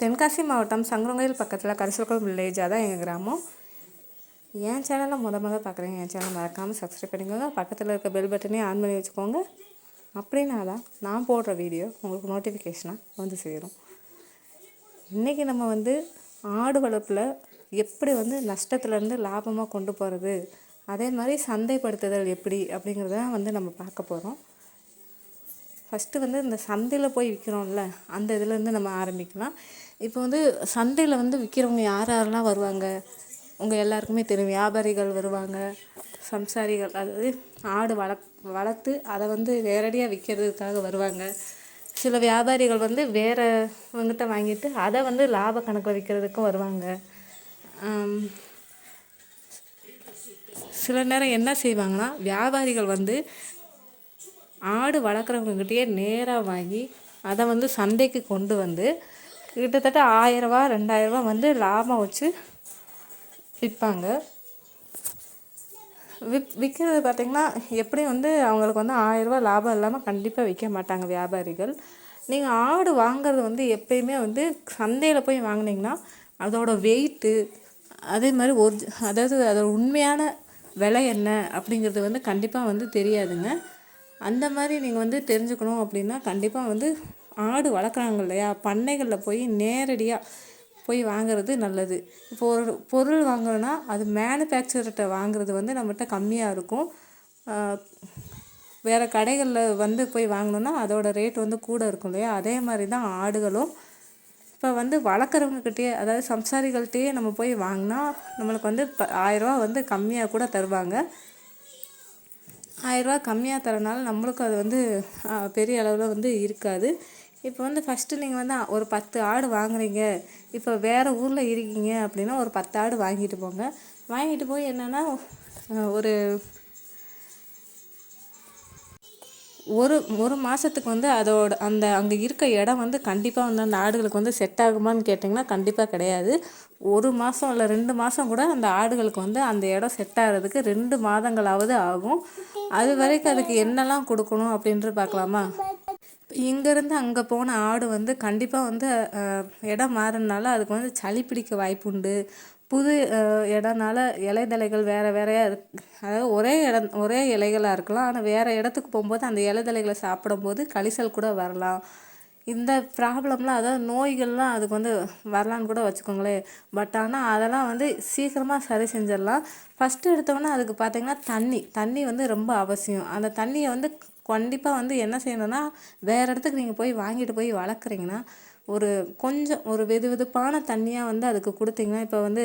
தென்காசி மாவட்டம் சங்கரங்கோயில் பக்கத்தில் கரிசல்குளம் வில்லேஜ் அதான் எங்கள் கிராமம். என் சேனலை முத முத பார்க்குறீங்க என் சேனல் மறக்காமல் சப்ஸ்கிரைப் பண்ணிக்கோங்க. பக்கத்தில் இருக்க பெல் பட்டனே ஆன் பண்ணி வச்சுக்கோங்க. அப்படின்னா தான் நான் போடுற வீடியோ உங்களுக்கு நோட்டிஃபிகேஷனாக வந்து சேரும். இன்றைக்கி நம்ம வந்து ஆடு வளர்ப்பில் எப்படி வந்து நஷ்டத்துலேருந்து லாபமாக கொண்டு போகிறது அதே மாதிரி சந்தைப்படுத்துதல் எப்படி அப்படிங்கிறத வந்து நம்ம பார்க்க போகிறோம் ஃபஸ்ட்டு வந்து இந்த சந்தையில் போய் விற்கிறோம்ல அந்த இதுலேருந்து நம்ம ஆரம்பிக்கலாம். இப்போ வந்து சந்தையில் வந்து விற்கிறவங்க யார் யாரெல்லாம் வருவாங்க? உங்கள் எல்லாருக்குமே தெரியும் வியாபாரிகள் வருவாங்க சம்சாரிகள் அதாவது ஆடு வளக் வளர்த்து அதை வந்து நேரடியாக விற்கிறதுக்காக வருவாங்க. சில வியாபாரிகள் வந்து வேறவங்கிட்ட வாங்கிட்டு அதை வந்து லாப கணக்கில் விற்கிறதுக்கும் வருவாங்க. சில நேரம் என்ன செய்வாங்கன்னா வியாபாரிகள் வந்து ஆடு வளர்க்குறவங்ககிட்டயே நேராக வாங்கி அதை வந்து சந்தைக்கு கொண்டு வந்து கிட்டத்தட்ட ஆயிரரூவா ரெண்டாயிரரூவா வந்து லாபம் வச்சு விற்பாங்க. விற் விற்கிறது பார்த்திங்கன்னா எப்படியும் வந்து அவங்களுக்கு வந்து ஆயிரரூவா லாபம் இல்லாமல் கண்டிப்பாக விற்க மாட்டாங்க வியாபாரிகள். நீங்கள் ஆடு வாங்குறது வந்து எப்பயுமே வந்து சந்தையில் போய் வாங்கினீங்கன்னா அதோட வெயிட்டு அதே மாதிரி ஒரு அதாவது அதோட உண்மையான விலை என்ன அப்படிங்கிறது வந்து கண்டிப்பாக வந்து தெரியாதுங்க. அந்த மாதிரி நீங்கள் வந்து தெரிஞ்சுக்கணும் அப்படின்னா கண்டிப்பாக வந்து ஆடு வளர்க்குறாங்க இல்லையா? பண்ணைகளில் போய் நேரடியாக போய் வாங்குறது நல்லது. இப்போ ஒரு பொருள் வாங்குறோன்னா அது மேனுஃபேக்சர்கிட்ட வாங்குறது வந்து நம்மகிட்ட கம்மியாக இருக்கும். வேறு கடைகளில் வந்து போய் வாங்கினோன்னா அதோட ரேட் வந்து கூட இருக்கும் இல்லையா? அதே மாதிரி தான் ஆடுகளும். இப்போ வந்து வளர்க்குறவங்கக்கிட்டே அதாவது சம்சாரிகள்கிட்டயே நம்ம போய் வாங்கினா நம்மளுக்கு வந்து இப்போ ஆயிரரூவா வந்து கம்மியாக கூட தருவாங்க. ஆயிரரூவா கம்மியாக தரனால நம்மளுக்கும் அது வந்து பெரிய அளவில் வந்து இருக்காது. இப்போ வந்து ஃபஸ்ட்டு நீங்கள் வந்து ஒரு பத்து ஆடு வாங்குறீங்க. இப்போ வேறு ஊரில் இருக்கீங்க அப்படின்னா ஒரு பத்து ஆடு வாங்கிட்டு போங்க. வாங்கிட்டு போய் என்னென்னா ஒரு ஒரு ஒரு மாதத்துக்கு வந்து அதோட அந்த அங்கே இருக்க இடம் வந்து கண்டிப்பாக வந்து அந்த ஆடுகளுக்கு வந்து செட் ஆகுமான்னு கேட்டிங்கன்னா கண்டிப்பாக கிடையாது. ஒரு மாதம் இல்லை ரெண்டு மாதம் கூட அந்த ஆடுகளுக்கு வந்து அந்த இடம் செட் ஆகிறதுக்கு ரெண்டு மாதங்களாவது ஆகும். அது வரைக்கும் அதுக்கு என்னெல்லாம் கொடுக்கணும் அப்படின்ட்டு பார்க்கலாமா? இங்கேருந்து அங்கே போன ஆடு வந்து கண்டிப்பாக வந்து இடம் மாறினால அதுக்கு வந்து சளி பிடிக்க வாய்ப்பு உண்டு புது இடம்னால இடம்னால இலைதழைகள் வேறு வேறையாக இருக்கு அதாவது ஒரே இடம் ஒரே இலைகளாக இருக்கலாம். ஆனால் வேறு இடத்துக்கு போகும்போது அந்த இலைதழைகளை சாப்பிடும்போது கழிசல் கூட வரலாம். இந்த ப்ராப்ளம்லாம் அதாவது நோய்கள்லாம் அதுக்கு வந்து வரலான்னு கூட வச்சுக்கோங்களேன். பட் ஆனால் அதெல்லாம் வந்து சீக்கிரமாக சரி செஞ்சிடலாம். ஃபஸ்ட்டு எடுத்தோன்னே அதுக்கு பார்த்தீங்கன்னா தண்ணி தண்ணி வந்து ரொம்ப அவசியம். அந்த தண்ணியை வந்து கண்டிப்பாக வந்து என்ன செய்யணும்னா வேறு இடத்துக்கு நீங்கள் போய் வாங்கிட்டு போய் வளர்க்குறீங்கன்னா ஒரு கொஞ்சம் ஒரு வெது வெதுப்பான தண்ணியாக வந்து அதுக்கு கொடுத்தீங்கன்னா இப்போ வந்து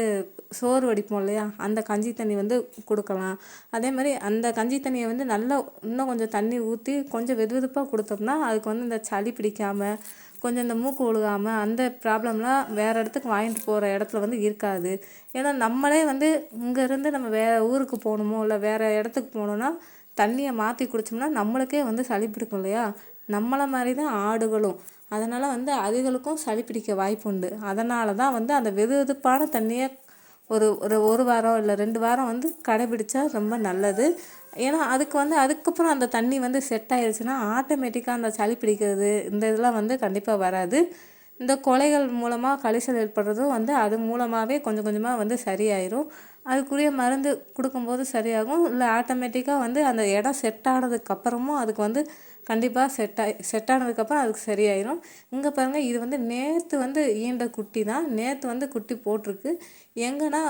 சோறு வடிப்போம் இல்லையா? அந்த கஞ்சி தண்ணி வந்து கொடுக்கலாம். அதே மாதிரி அந்த கஞ்சி தண்ணியை வந்து நல்லா இன்னும் கொஞ்சம் தண்ணி ஊற்றி கொஞ்சம் வெது வெதுப்பாக கொடுத்தோம்னா அதுக்கு வந்து இந்த சளி பிடிக்காமல் கொஞ்சம் இந்த மூக்கு ஒழுகாமல் அந்த ப்ராப்ளம்லாம் வேறு இடத்துக்கு வாங்கிட்டு போகிற இடத்துல வந்து இருக்காது. ஏன்னா நம்மளே வந்து இங்கேருந்து நம்ம வேறு ஊருக்கு போகணுமோ இல்லை வேறு இடத்துக்கு போகணுன்னா தண்ணியை மாற்றி குடிச்சோம்னா நம்மளுக்கே வந்து சளி பிடிக்கும் இல்லையா? நம்மளை மாதிரி தான் ஆடுகளும். அதனால் வந்து அதுகளுக்கும் சளி பிடிக்க வாய்ப்பு உண்டு. அதனால தான் வந்து அந்த வெது வெதுப்பான தண்ணியை ஒரு ஒரு ஒரு வாரம் இல்லை ரெண்டு வாரம் வந்து கடைபிடிச்சா ரொம்ப நல்லது. ஏன்னா அதுக்கு வந்து அதுக்கப்புறம் அந்த தண்ணி வந்து செட் ஆயிடுச்சுன்னா ஆட்டோமேட்டிக்காக அந்த சளி பிடிக்கிறது இந்த இதெல்லாம் வந்து கண்டிப்பாக வராது. இந்த கொலைகள் மூலமாக கழிச்சல் ஏற்படுறதும் வந்து அது மூலமாகவே கொஞ்சம் கொஞ்சமாக வந்து சரியாயிரும். அதுக்குரிய மருந்து கொடுக்கும்போது சரியாகும். இல்லை ஆட்டோமேட்டிக்காக வந்து அந்த இடம் செட் ஆனதுக்கப்புறமும் அதுக்கு வந்து கண்டிப்பாக செட் ஆகி செட் ஆனதுக்கப்புறம் அதுக்கு சரியாயிரும். இங்கே பாருங்கள் இது வந்து நேற்று வந்து ஈண்ட குட்டி தான். நேற்று வந்து குட்டி போட்டிருக்கு. எங்கன்னா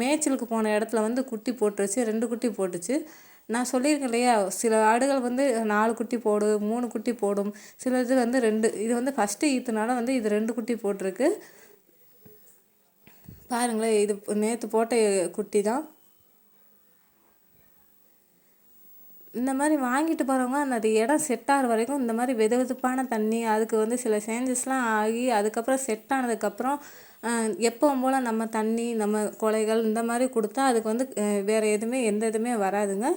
மேய்ச்சலுக்கு போன இடத்துல வந்து குட்டி போட்டுருச்சு ரெண்டு குட்டி போட்டுச்சு. நான் சொல்லியிருக்கேன் இல்லையா சில ஆடுகள் வந்து நாலு குட்டி போடு மூணு குட்டி போடும். சில இது வந்து ரெண்டு இது வந்து ஃபஸ்ட்டு ஈத்துனால வந்து இது ரெண்டு குட்டி போட்டிருக்கு. பாருங்களேன் இது நேற்று போட்ட குட்டி தான் இந்த மாதிரி வாங்கிட்டு போகிறவங்க அந்த இடம் செட் ஆகிற வரைக்கும் இந்த மாதிரி வெது வெதுப்பான தண்ணி அதுக்கு வந்து சில சேஞ்சஸ்லாம் ஆகி அதுக்கப்புறம் செட் ஆனதுக்கப்புறம் எப்பவும் போல் நம்ம தண்ணி நம்ம கொலைகள் இந்த மாதிரி கொடுத்தா அதுக்கு வந்து வேறு எதுவுமே எந்த இதுவுமே வராதுங்க.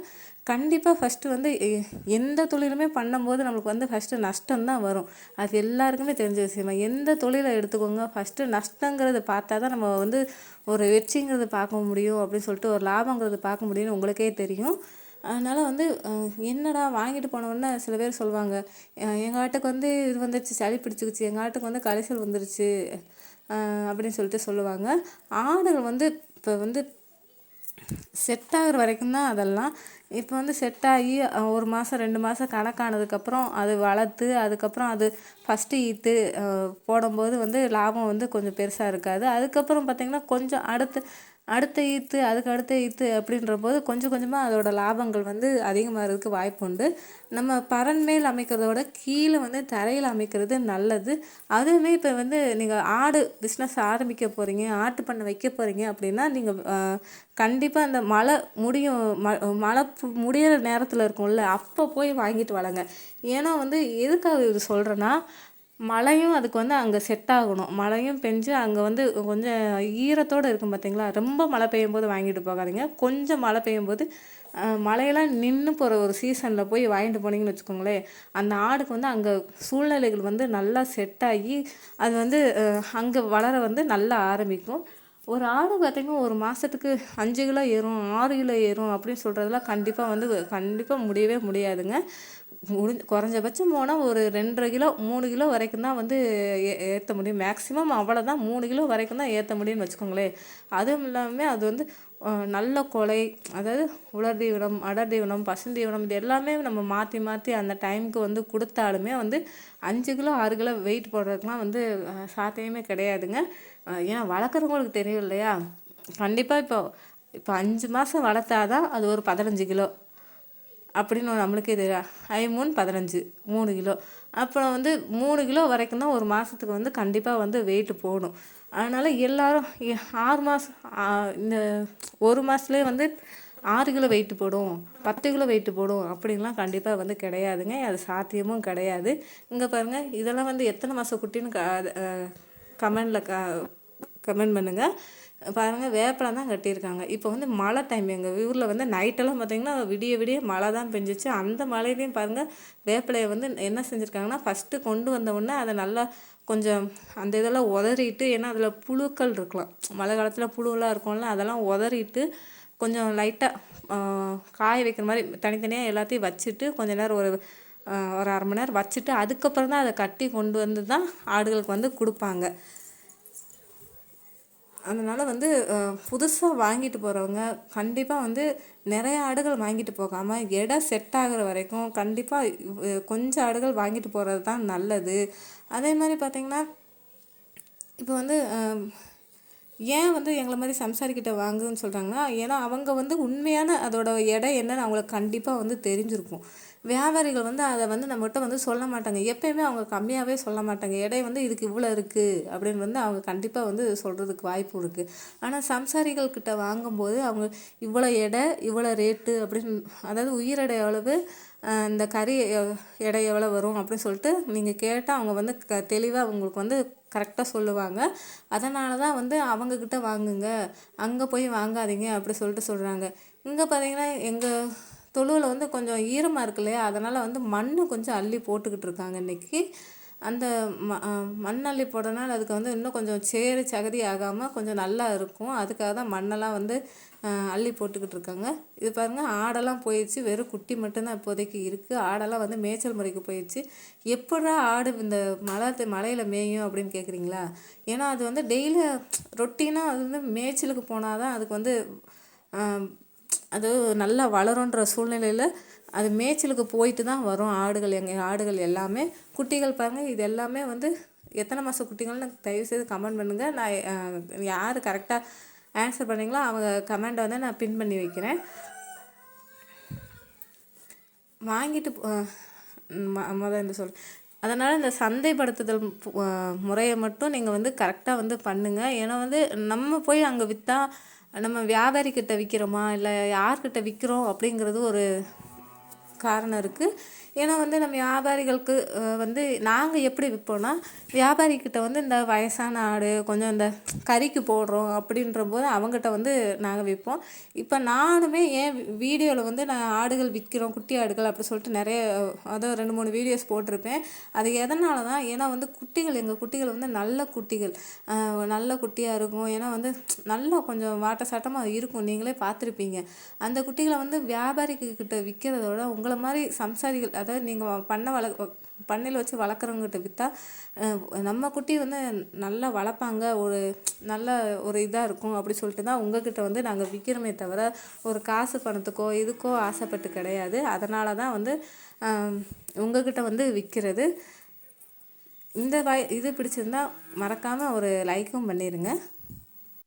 கண்டிப்பாக ஃபஸ்ட்டு வந்து எ- எந்த தொழிலுமே பண்ணும்போது நம்மளுக்கு வந்து ஃபஸ்ட்டு நஷ்டம் தான் வரும். அது எல்லாருக்குமே தெரிஞ்ச விஷயமா. எந்த தொழிலை எடுத்துக்கோங்க ஃபஸ்ட்டு நஷ்டங்கிறது பார்த்தா தான் நம்ம வந்து ஒரு வெற்றிங்கிறது பார்க்க முடியும் அப்படின்னு சொல்லிட்டு ஒரு லாபங்கிறது பார்க்க முடியும்னு உங்களுக்கே தெரியும். அதனால் வந்து என்னடா வாங்கிட்டு போனோடனே சில பேர் சொல்லுவாங்க எங்கள் ஆட்டுக்கு வந்து இது வந்துருச்சு சளி பிடிச்சிக்கிச்சு எங்கள் ஆட்டுக்கு வந்து கரைசல் வந்துருச்சு அப்படின்னு சொல்லிட்டு சொல்லுவாங்க. ஆடுகள் வந்து இப்போ வந்து செட் ஆகுற வரைக்கும் தான் அதெல்லாம். இப்போ வந்து செட் ஆகி அஹ், ஒரு மாதம் ரெண்டு மாதம் கணக்கானதுக்கப்புறம் அது வளர்த்து அதுக்கப்புறம் அது ஃபஸ்ட்டு ஈத்து அஹ், போடும்போது வந்து லாபம் வந்து கொஞ்சம் பெருசாக இருக்காது. அதுக்கப்புறம் பார்த்திங்கன்னா கொஞ்சம் அடுத்து அடுத்த ஈத்து அதுக்கு அடுத்த ஈத்து அப்படின்ற போது கொஞ்சம் கொஞ்சமாக அதோட லாபங்கள் வந்து அதிகமாகிறதுக்கு வாய்ப்பு உண்டு நம்ம பரன்மேல் மேல் கீழே வந்து தரையில் அமைக்கிறது நல்லது. அதுவுமே இப்போ வந்து நீங்கள் ஆடு பிஸ்னஸ் ஆரம்பிக்க போகிறீங்க ஆட்டு பண்ணை வைக்க போகிறீங்க அப்படின்னா நீங்கள் கண்டிப்பாக அந்த மழை முடியும் ம மழை பு- முடியிற நேரத்தில் இருக்கும்ல அப்போ போய் வாங்கிட்டு வாங்க ஏன்னா வந்து எதுக்காக இது சொல்கிறேன்னா மழையும் அதுக்கு வந்து அங்கே செட் ஆகணும். மழையும் பெஞ்சு அங்கே வந்து கொஞ்சம் ஈரத்தோடு இருக்கும் பார்த்தீங்களா ரொம்ப மழை பெய்யும் போது வாங்கிட்டு போகாதீங்க. கொஞ்சம் மழை பெய்யும் போது மழையெல்லாம் நின்று போகிற ஒரு சீசனில் போய் வாங்கிட்டு போனீங்கன்னு வச்சுக்கோங்களேன். அந்த ஆடுக்கு வந்து அங்கே சூழ்நிலைகள் வந்து நல்லா செட் ஆகி அது வந்து அங்கே வளர வந்து நல்லா ஆரம்பிக்கும். ஒரு ஆடு பார்த்திங்கன்னா ஒரு மாதத்துக்கு அஞ்சு கிலோ ஏறும் ஆறு கிலோ ஏறும் அப்படின்னு சொல்கிறதுலாம் கண்டிப்பாக வந்து கண்டிப்பாக முடியவே முடியாதுங்க. முடிஞ்ச குறைஞ்சபட்சம் போனால் ஒரு ரெண்டரை கிலோ மூணு கிலோ வரைக்கும் தான் வந்து ஏ ஏற்ற முடியும். மேக்ஸிமம் அவ்வளோதான் மூணு கிலோ வரைக்கும் தான் ஏற்ற முடியும்னு வச்சுக்கோங்களேன். அதுவும் இல்லாமல் அது வந்து நல்ல கொலை அதாவது உலர் தீவனம் அடர் தீவனம் பசுந்தீவனம் இது எல்லாமே நம்ம மாற்றி மாற்றி அந்த டைமுக்கு வந்து கொடுத்தாலுமே வந்து அஞ்சு கிலோ ஆறு கிலோ வெயிட் போடுறதுக்குலாம் வந்து சாத்தியமே கிடையாதுங்க. ஏன்னா வளர்க்குறவங்களுக்கு தெரியும் இல்லையா? கண்டிப்பாக இப்போ இப்போ அஞ்சு மாதம் வளர்த்தாதான் அது ஒரு பதினஞ்சு கிலோ. அப்படின்னு நம்மளுக்கே தெரியும் ஐ மூணு பதினஞ்சு மூணு கிலோ. அப்புறம் வந்து மூணு கிலோ வரைக்கும் தான் ஒரு மாதத்துக்கு வந்து கண்டிப்பாக வந்து வெயிட்டு போடும். அதனால் எல்லோரும் ஆறு மாதம் இந்த ஒரு மாதத்துலேயே வந்து ஆறு கிலோ வெயிட் போடும் பத்து கிலோ வெயிட்டு போடும் அப்படின்லாம் கண்டிப்பாக வந்து கிடையாதுங்க. அது சாத்தியமும் கிடையாது. இங்கே பாருங்கள் இதெல்லாம் வந்து எத்தனை மாதம் குட்டின்னு க கமெண்டில் க கமெண்ட் பண்ணுங்கள் பாருங்கள் வேப்பிலம் தான் கட்டியிருக்காங்க. இப்போ வந்து மழை டைம் எங்கள் ஊரில் வந்து நைட்டெல்லாம் பார்த்திங்கன்னா விடிய விடிய மழை தான் பெஞ்சிச்சு. அந்த மழையிலையும் பாருங்கள் வேப்பிலையை வந்து என்ன செஞ்சுருக்காங்கன்னா ஃபஸ்ட்டு கொண்டு வந்த உடனே அதை நல்லா கொஞ்சம் அந்த இதெல்லாம் உதறிட்டு ஏன்னா அதில் புழுக்கள் இருக்கலாம். மழை காலத்தில் புழுவெல்லாம் இருக்கும்ல அதெல்லாம் உதறிட்டு கொஞ்சம் லைட்டாக காய வைக்கிற மாதிரி தனித்தனியாக எல்லாத்தையும் வச்சுட்டு கொஞ்ச நேரம் ஒரு ஒரு அரை மணி நேரம் வச்சுட்டு அதுக்கப்புறம் தான் அதை கட்டி கொண்டு வந்து தான் ஆடுகளுக்கு வந்து கொடுப்பாங்க. அதனால் வந்து புதுசாக வாங்கிட்டு போகிறவங்க கண்டிப்பாக வந்து நிறைய ஆடுகள் வாங்கிட்டு போகாமல் இடம் செட் ஆகுற வரைக்கும் கண்டிப்பாக கொஞ்சம் ஆடுகள் வாங்கிட்டு போகிறது தான் நல்லது. அதே மாதிரி பார்த்திங்கன்னா இப்போ வந்து ஏன் வந்து எங்களை மாதிரி சம்சாரிக்கிட்ட வாங்குதுன்னு சொல்கிறாங்கன்னா ஏன்னா அவங்க வந்து உண்மையான அதோட எடை என்னன்னு அவங்களுக்கு கண்டிப்பாக வந்து தெரிஞ்சிருக்கும். வியாபாரிகள் வந்து அதை வந்து நம்மகிட்ட வந்து சொல்ல மாட்டாங்க. எப்பயுமே அவங்க கம்மியாகவே சொல்ல மாட்டாங்க. எடை வந்து இதுக்கு இவ்வளோ இருக்குது அப்படின்னு வந்து அவங்க கண்டிப்பாக வந்து சொல்கிறதுக்கு வாய்ப்பு இருக்குது ஆனால் சம்சாரிகள் கிட்ட வாங்கும்போது அவங்க இவ்வளோ எடை இவ்வளோ ரேட்டு அப்படின்னு அதாவது உயிரடை அளவு இந்த கறி எடை எவ்வளோ வரும் அப்படின்னு சொல்லிட்டு நீங்கள் கேட்டால் அவங்க வந்து க தெளிவாக உங்களுக்கு வந்து கரெக்டாக சொல்லுவாங்க. அதனால தான் வந்து அவங்கக்கிட்ட வாங்குங்க. அங்கே போய் வாங்காதீங்க அப்படி சொல்லிட்டு சொல்கிறாங்க இங்கே பார்த்தீங்கன்னா எங்கள் தொழுவில் வந்து கொஞ்சம் ஈரமாக இருக்கு இல்லையா? அதனால் வந்து மண் கொஞ்சம் அள்ளி போட்டுக்கிட்டு இருக்காங்க இன்றைக்கி அந்த ம மண் அள்ளி போடுறதுனால அதுக்கு வந்து இன்னும் கொஞ்சம் சேறு சகதி ஆகாமல் கொஞ்சம் நல்லா இருக்கும். அதுக்காக தான் மண்ணெல்லாம் வந்து அள்ளி போட்டுக்கிட்டு இருக்காங்க. இது பாருங்கள் ஆடெல்லாம் போயிடுச்சு. வெறும் குட்டி மட்டும்தான் இப்போதைக்கு இருக்குது ஆடெல்லாம் வந்து மேய்ச்சல் முறைக்கு போயிடுச்சு. எப்படா ஆடு இந்த மழை மலையில் மேயும் அப்படின்னு கேட்குறீங்களா ஏன்னா அது வந்து டெய்லி ரொட்டீனாக அது வந்து மேய்ச்சலுக்கு போனால் தான் அதுக்கு வந்து அது நல்லா வளருன்ற சூழ்நிலையில் அது மேய்ச்சலுக்கு போயிட்டு தான் வரும். ஆடுகள் எங்கள் ஆடுகள் எல்லாமே. குட்டிகள் பாருங்கள் இது எல்லாமே வந்து எத்தனை மாத குட்டிகள்னு தயவுசெய்து கமெண்ட் பண்ணுங்கள் நான் யார் கரெக்டாக ஆன்சர் பண்ணீங்களோ? அவங்க கமெண்ட்டை வந்து நான் பின் பண்ணி வைக்கிறேன். வாங்கிட்டு மொதல் இந்த சொல். அதனால் இந்த சந்தைப்படுத்துதல் முறையை மட்டும் நீங்கள் வந்து கரெக்டாக வந்து பண்ணுங்கள் ஏன்னா வந்து நம்ம போய் அங்கே விற்றா நம்ம வியாபாரிக்கிட்ட விற்கிறோமா இல்லை யார்கிட்ட விற்கிறோம் அப்படிங்கிறது ஒரு காரணம் இருக்குது ஏன்னா வந்து நம்ம வியாபாரிகளுக்கு வந்து நாங்கள் எப்படி விற்போம்னா வியாபாரிக்கிட்ட வந்து இந்த வயசான ஆடு கொஞ்சம் இந்த கறிக்கு போடுறோம் அப்படின்ற போது அவங்ககிட்ட வந்து நாங்கள் விற்போம் இப்போ நானுமே ஏன் வீடியோவில் வந்து நான் ஆடுகள் விற்கிறோம் குட்டி ஆடுகள் அப்படி சொல்லிட்டு நிறைய அதான் ரெண்டு மூணு வீடியோஸ் போட்டிருப்பேன். அது எதனால தான்? ஏன்னா வந்து குட்டிகள் எங்கள் குட்டிகள் வந்து நல்ல குட்டிகள். நல்ல குட்டியாக இருக்கும். ஏன்னா வந்து நல்லா கொஞ்சம் வாட்ட சாட்டமாக இருக்கும். நீங்களே பார்த்துருப்பீங்க. அந்த குட்டிகளை வந்து வியாபாரிக்கிட்ட விற்கிறதோட உங்களை மாதிரி சம்சாரிகள் அதாவது நீங்கள் பண்ண வள பண்ணையில் வச்சு வளர்க்குறவங்ககிட்ட விற்றா நம்ம குட்டி வந்து நல்லா வளர்ப்பாங்க ஒரு நல்ல ஒரு இதாக இருக்கும் அப்படி சொல்லிட்டு தான் உங்ககிட்ட வந்து நாங்கள் விற்கிறோமே தவிர ஒரு காசு பணத்துக்கோ இதுக்கோ ஆசைப்பட்டு கிடையாது. அதனால தான் வந்து உங்ககிட்ட வந்து விற்கிறது இந்த வாய் இது பிடிச்சிருந்தா மறக்காமல் ஒரு லைக்கும் பண்ணிடுங்க